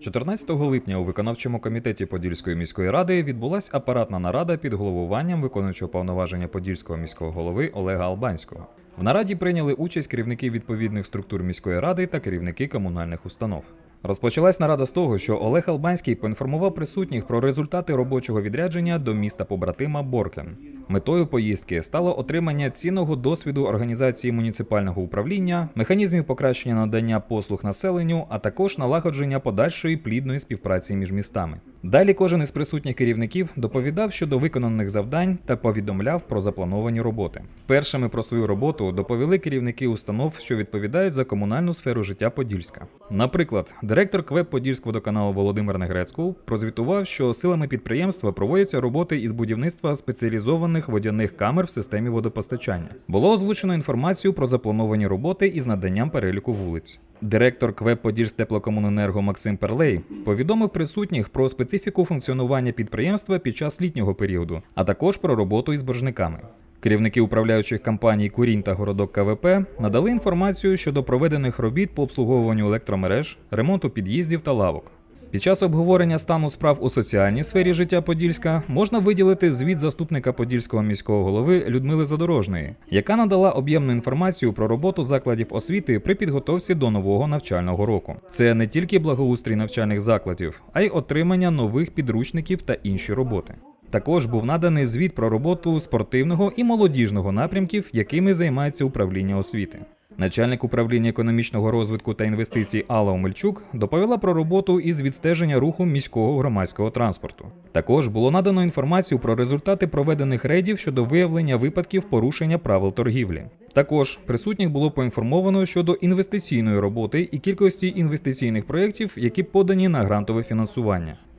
14 липня у виконавчому комітеті Подільської міської ради відбулася апаратна нарада під головуванням виконуючого повноваження Подільського міського голови Олега Албанського. В нараді прийняли участь керівники відповідних структур міської ради та керівники комунальних установ. Розпочалась нарада з того, що Олег Албанський поінформував присутніх про результати робочого відрядження до міста побратима Боркен. Метою поїздки стало отримання цінного досвіду організації муніципального управління, механізмів покращення надання послуг населенню, а також налагодження подальшої плідної співпраці між містами. Далі кожен із присутніх керівників доповідав щодо виконаних завдань та повідомляв про заплановані роботи. Першими про свою роботу доповіли керівники установ, що відповідають за комунальну сферу життя Подільська. Наприклад, директор КВЕП Подільськводоканалу Володимир Негрецький прозвітував, що силами підприємства проводяться роботи із будівництва спеціалізованих водяних камер в системі водопостачання. Було озвучено інформацію про заплановані роботи із наданням переліку вулиць. Директор КВЕП Подільстеплокомуненерго Максим Перлей повідомив присутніх про специфіку функціонування підприємства під час літнього періоду, а також про роботу із боржниками. Керівники управляючих компаній Курінь та Городок КВП надали інформацію щодо проведених робіт по обслуговуванню електромереж, ремонту під'їздів та лавок. Під час обговорення стану справ у соціальній сфері життя Подільська можна виділити звіт заступника подільського міського голови Людмили Задорожної, яка надала об'ємну інформацію про роботу закладів освіти при підготовці до нового навчального року. Це не тільки благоустрій навчальних закладів, а й отримання нових підручників та інші роботи. Також був наданий звіт про роботу спортивного і молодіжного напрямків, якими займається управління освіти. Начальник управління економічного розвитку та інвестицій Алла Омельчук доповіла про роботу із відстеження руху міського громадського транспорту. Також було надано інформацію про результати проведених рейдів щодо виявлення випадків порушення правил торгівлі. Також присутніх було поінформовано щодо інвестиційної роботи і кількості інвестиційних проєктів, які подані на грантове фінансування.